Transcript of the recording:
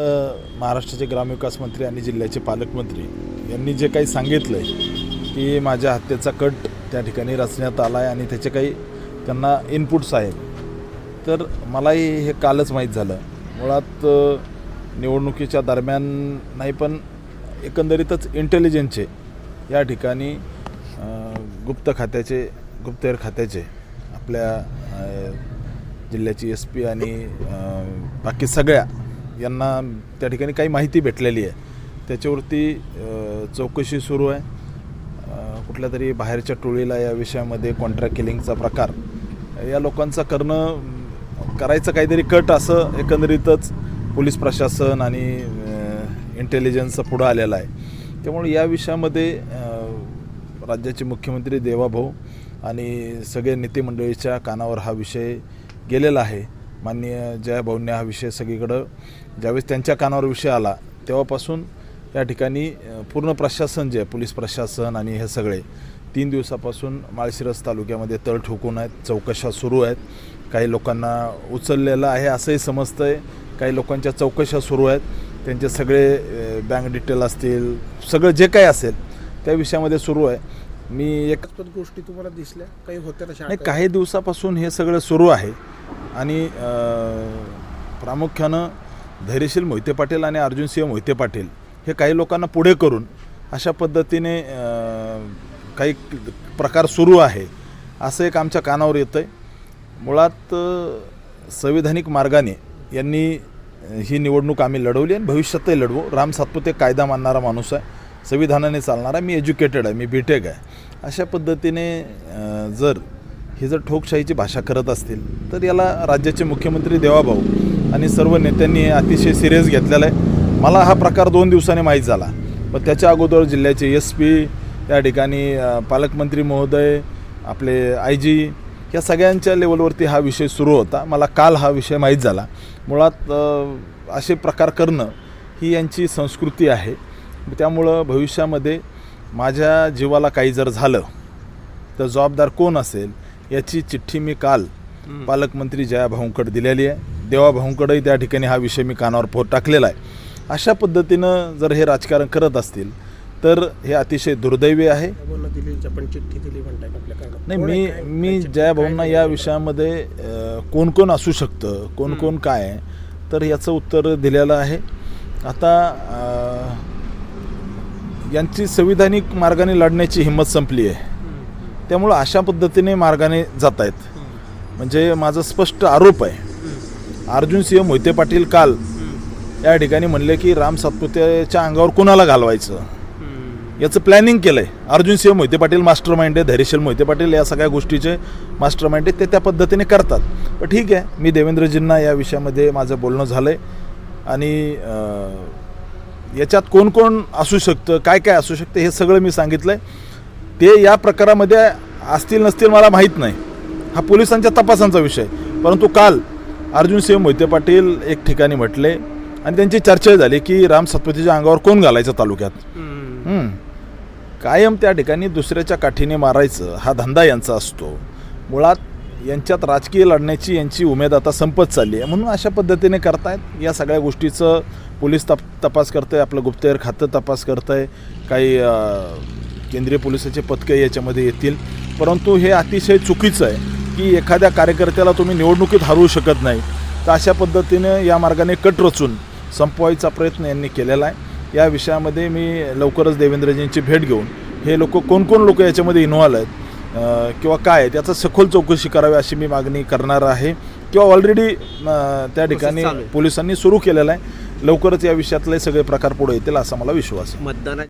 महाराष्ट्राचे ग्रामविकास मंत्री आणि जिल्ह्याचे पालकमंत्री यांनी जे काही सांगितलं आहे की माझ्या हत्येचा कट त्या ठिकाणी रचण्यात आला आहे आणि त्याचे काही त्यांना इनपुट्स आहेत. तर मलाही हे कालच माहीत झालं. मुळात निवडणुकीच्या दरम्यान नाही पण एकंदरीतच इंटेलिजन्सचे या ठिकाणी गुप्त खात्याचे गुप्तहेर खात्याचे आपल्या जिल्ह्याची एस पी आणि बाकी सगळ्या यांना त्या ठिकाणी काही माहिती भेटलेली आहे. त्याच्यावरती चौकशी सुरू आहे. कुठल्या तरी बाहेरच्या टोळीला या विषयामध्ये कॉन्ट्रॅक्ट किलिंगचा प्रकार. या लोकांचा करणं करायचं काहीतरी कट असं एकंदरीतच पोलीस प्रशासन आणि इंटेलिजन्सचा पुढं आलेला आहे. त्यामुळे या विषयामध्ये राज्याचे मुख्यमंत्री देवाभाऊ आणि सगळे नेतेमंडळीच्या कानावर हा विषय गेलेला आहे. माननीय जयाभाऊंनी हा विषय सगळीकडं ज्यावेळेस त्यांच्या कानावर विषय आला तेव्हापासून या ठिकाणी पूर्ण प्रशासन जे आहे पोलीस प्रशासन आणि हे सगळे तीन दिवसापासून माळशिरस तालुक्यामध्ये तळ ठोकून आहेत चौकशा सुरू आहेत. काही लोकांना उचललेलं आहे असंही समजतं आहे काही लोकांच्या चौकशा सुरू आहेत. त्यांचे सगळे बँक डिटेल असतील सगळं जे काही असेल त्या विषयामध्ये सुरू आहे. मी एक गोष्टी तुम्हाला दिसल्या? काही होत्या नाही काही दिवसापासून हे सगळं सुरू आहे. आणि प्रामुख्यानं धैर्यशील मोहिते पाटील आणि अर्जुनसिंह मोहिते पाटील हे काही लोकांना पुढे करून अशा पद्धतीने काही प्रकार सुरू आहे असं एक आमच्या कानावर येतं आहे मुळात संविधानिक मार्गाने यांनी ही निवडणूक आम्ही लढवली आणि भविष्यातही लढवू. राम सातपुते कायदा मानणारा माणूस आहे संविधानाने चालणारा मी एज्युकेटेड आहे मी बीटेक आहे. अशा पद्धतीने जर ही जर ठोकशाहीची भाषा करत असतील तर याला राज्याचे मुख्यमंत्री देवाभाऊ आणि सर्व नेत्यांनी अतिशय सिरियस घेतलेलं आहे. मला हा प्रकार दोन दिवसांनी माहीत झाला. पण त्याच्या अगोदर जिल्ह्याचे एस पी त्या ठिकाणी पालकमंत्री महोदय आपले आय जी या सगळ्यांच्या लेवलवरती हा विषय सुरू होता. मला काल हा विषय माहीत झाला. मुळात असे प्रकार करणं ही यांची संस्कृती आहे. त्यामुळं भविष्यामध्ये माझ्या जीवाला काही जर झालं तर जबाबदार कोण असेल याची चिठ्ठी मी काल पालकमंत्री जयाभाऊंकडे दिलेली आहे. देवाभाऊंकडेही त्या ठिकाणी हा विषय मी कानावर पो टाकलेला आहे. अशा पद्धतीनं जर हे राजकारण करत असतील तर हे अतिशय दुर्दैवी आहे. नाही मी मी जयाभाऊंना या? विषयामध्ये कोण कोण असू शकतं कोण कोण काय आहे तर याचं उत्तर दिलेलं आहे. आता यांची संविधानिक मार्गाने लढण्याची हिंमत संपली आहे. त्यामुळं अशा पद्धतीने मार्गाने जात आहेत म्हणजे माझा स्पष्ट आरोप आहे. अर्जुन सिंह मोहिते पाटील काल या ठिकाणी म्हणले की राम सातपुतेच्या अंगावर कोणाला घालवायचं? याचं प्लॅनिंग केलं आहे अर्जुन सिंह मोहिते पाटील मास्टर माइंड आहे धैर्यशील मोहिते पाटील या सगळ्या गोष्टीचे मास्टर माइंड आहे ते त्या पद्धतीने करतात. पण ठीक आहे मी देवेंद्रजींना या विषयामध्ये माझं बोलणं झालं आहे आणि याच्यात कोण कोण असू शकतं काय काय असू शकतं हे सगळं मी सांगितलं आहे ते या प्रकारामध्ये असतील नसतील मला माहीत नाही. हा पोलिसांच्या तपासांचा विषय परंतु काल अर्जुन सिंह मोहिते पाटील एक ठिकाणी म्हटले आणि त्यांची चर्चा झाली की राम सत्पतीच्या अंगावर कोण घालायचं तालुक्यात? mm. कायम त्या ठिकाणी दुसऱ्याच्या काठीने मारायचं हा धंदा यांचा असतो. मुळात यांच्यात राजकीय लढण्याची यांची उमेद आता संपत चालली आहे. म्हणून अशा पद्धतीने करतायत. या सगळ्या गोष्टीचं पोलीस तप तपास करतं आहे आपलं गुप्तहेर खातं तपास करतं आहे काही केंद्रीय पोलिसाचे पथकं याच्यामध्ये येतील. परंतु हे अतिशय चुकीचं आहे की एखाद्या कार्यकर्त्याला तुम्ही निवडणुकीत हरवू शकत नाही. तर अशा पद्धतीनं या मार्गाने कट रचून संपवायचा प्रयत्न यांनी केलेला आहे. या विषयामध्ये मी लवकरच देवेंद्रजींची भेट घेऊन हे लोक कोण कोण लोक याच्यामध्ये इन्व्हॉल्व आहेत किंवा काय आहेत याचा सखोल चौकशी करावी अशी मी मागणी करणार आहे. किंवा ऑलरेडी त्या ठिकाणी. पोलिसांनी सुरू केलेलं आहे. लवकरच या विषयातले सगळे प्रकार पुढे येतील असा मला विश्वास आहे. मतदाना